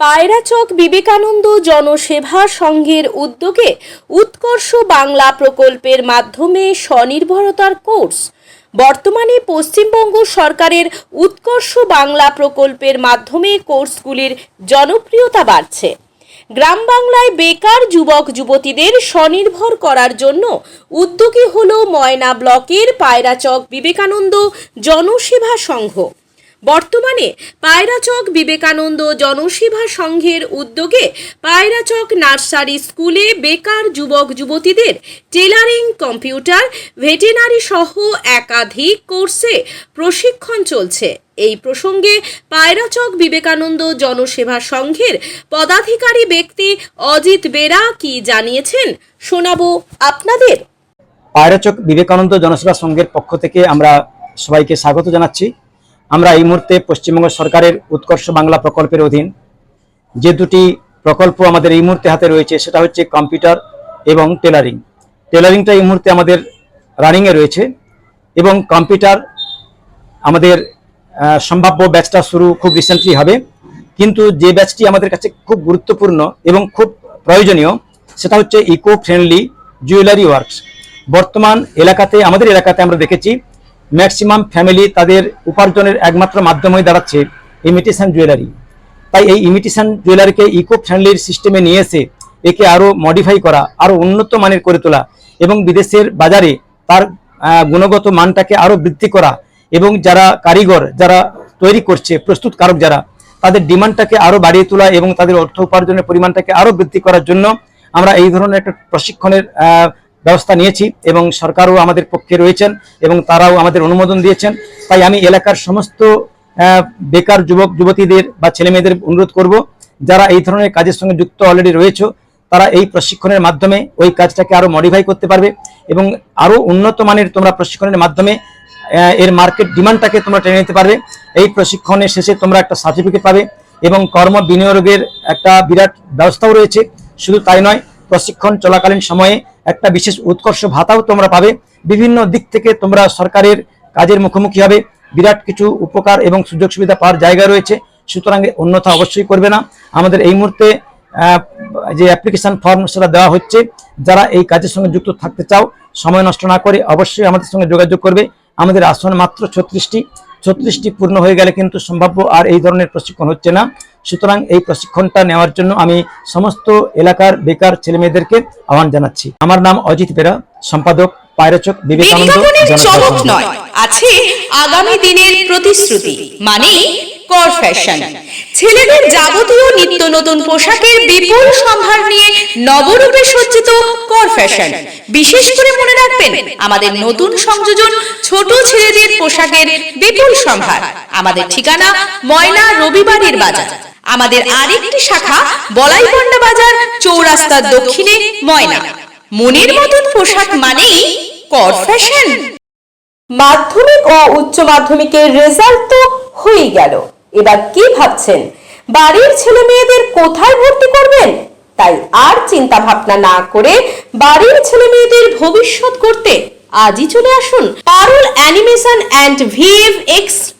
পায়রাচক বিবেকানন্দ জনসেবা সংঘের উদ্যোগে উৎকর্ষ বাংলা প্রকল্পের মাধ্যমে স্বনির্ভরতার কোর্স। বর্তমানে পশ্চিমবঙ্গ সরকারের উৎকর্ষ বাংলা প্রকল্পের মাধ্যমে কোর্সগুলির জনপ্রিয়তা বাড়ছে। গ্রাম বাংলায় বেকার যুবক যুবতীদের স্বনির্ভর করার জন্য উদ্যোগী হল ময়না ব্লকের পায়রাচক বিবেকানন্দ জনসেবা সংঘ। বর্তমানে পায়রাচক বিবেকানন্দ জনসেবা সংঘের উদ্যোগে পায়রাচক নার্সারি স্কুলে বেকার যুবক যুবতীদের টেলারিং কম্পিউটার, ভেটেনারি সহ একাধিক কোর্সে প্রশিক্ষণ চলছে। এই প্রসঙ্গে পায়রাচক বিবেকানন্দ জনসেবা সংঘের পদাধিকারী ব্যক্তি অজিত বেরা কি জানিয়েছেন শোনাবো আপনাদের। পায়রাচক বিবেকানন্দ জনসেবা সংঘের পক্ষ থেকে আমরা সবাইকে স্বাগত জানাচ্ছি। আমরা এই মুহূর্তে পশ্চিমবঙ্গ সরকারের উৎকর্ষ বাংলা প্রকল্পের অধীন যে দুটি প্রকল্প আমাদের এই মুহূর্তে হাতে রয়েছে, সেটা হচ্ছে কম্পিউটার এবং টেলারিং। টেলারিংটা এই মুহূর্তে আমাদের রানিংয়ে রয়েছে এবং কম্পিউটার আমাদের সম্ভাব্য ব্যাচটা শুরু খুব রিসেন্টলি হবে। কিন্তু যে ব্যাচটি আমাদের কাছে খুব গুরুত্বপূর্ণ এবং খুব প্রয়োজনীয়, সেটা হচ্ছে ইকো ফ্রেন্ডলি জুয়েলারি ওয়ার্কস বর্তমান এলাকাতে, আমাদের এলাকাতে আমরা দেখেছি ম্যাক্সিমাম ফ্যামিলি তাদের উপার্জনের একমাত্র মাধ্যম হয়ে দাঁড়াচ্ছে ইমিটেশন জুয়েলারি তাই এই ইমিটেশন জুয়েলারিকে ইকো ফ্রেন্ডলির সিস্টেমে নিয়ে এসে একে আরও মডিফাই করা আরও উন্নত মানের করে তোলা এবং বিদেশের বাজারে তার গুণগত মানটাকে আরও বৃদ্ধি করা এবং যারা কারিগর, যারা তৈরি করছে প্রস্তুত কারক যারা, তাদের ডিমান্ডটাকে আরও বাড়িয়ে তোলা এবং তাদের অর্থ উপার্জনের পরিমাণটাকে আরও বৃদ্ধি করার জন্য আমরা এই ধরনের একটা প্রশিক্ষণের ব্যবস্থা নিয়েছি এবং সরকারও আমাদের পক্ষে রয়েছেন এবং তারাও আমাদের অনুমোদন দিয়েছেন। তাই আমি এলাকার সমস্ত বেকার যুবক, যুবতীদের বা ছেলে মেয়েদের অনুরোধ করব, যারা এই ধরনের কাজের সঙ্গে যুক্ত অলরেডি রয়েছে, তারা এই প্রশিক্ষণের মাধ্যমে ওই কাজটাকে আরও মডিফাই করতে পারবে এবং আরও উন্নত মানের তোমরা প্রশিক্ষণের মাধ্যমে এর মার্কেট ডিমান্ডটাকে তোমরা টেনে নিতে পারবে। এই প্রশিক্ষণের শেষে তোমরা একটা সার্টিফিকেট পাবে এবং কর্ম বিনিয়োগের একটা বিরাট ব্যবস্থাও রয়েছে। শুধু তাই নয় প্রশিক্ষণ চলাকালীন সময়ে একটা বিশেষ উৎকর্ষ ভাতাও তোমরা পাবে। বিভিন্ন দিক থেকে তোমরা সরকারের কাজের মুখোমুখি হবে। বিরাট কিছু উপকার এবং সুযোগ সুবিধা পাওয়ার জায়গা রয়েছে। সুতরাং অন্যথা অবশ্যই করবে না। আমাদের এই মুহূর্তে যে অ্যাপ্লিকেশন ফর্ম সেটা দেওয়া হচ্ছে। যারা এই কাজের সঙ্গে যুক্ত থাকতে চাও, সময় নষ্ট না করে অবশ্যই আমাদের সঙ্গে যোগাযোগ করবে। আমাদের আসন মাত্র ছত্রিশটি। ছত্রিশটি পূর্ণ হয়ে গেলে কিন্তু সম্ভাব্য আর এই ধরনের প্রশিক্ষণ হচ্ছে না। সুতরাং এই প্রশিক্ষণটা নেওয়ার জন্য আমি সমস্ত এলাকার বেকার ছেলে মেয়েদেরকে আহ্বান জানাচ্ছি। আমার নাম অজিত বেরা সম্পাদক পায়রাচক বিবেকানন্দ চমক নয় আছে আগামী দিনের প্রতিশ্রুতি মানে কর ফ্যাশন ছেলেদের যাবতীয় নিত্য নতুন পোশাকের বিপুল সম্ভার নিয়ে নবরূপে সজ্জিত কর ফ্যাশন বিশেষ করে মনে রাখবেন আমাদের নতুন সংযোজন ছোট ছেলেদের পোশাকের বিপুল সম্ভার। আমাদের ঠিকানা ময়না রবিবারের বাজার। আমাদের আরেকটি শাখা বলাইপন্ডা বাজার চৌরাস্তার দক্ষিণে ময়না। মনের মতন পোশাক মানেই কর ফ্যাশন মাধ্যমিক ও উচ্চ মাধ্যমিকের রেজাল্ট তো হয়েই গেল। এবার কি ভাবছেন? বাড়ির ছেলে মেয়েদের কোথায় ভর্তি করবেন? তাই আর চিন্তা ভাবনা না করে বাড়ির ছেলে মেয়েদের ভবিষ্যৎ করতে আজই চলে আসুন Parul animation and V F X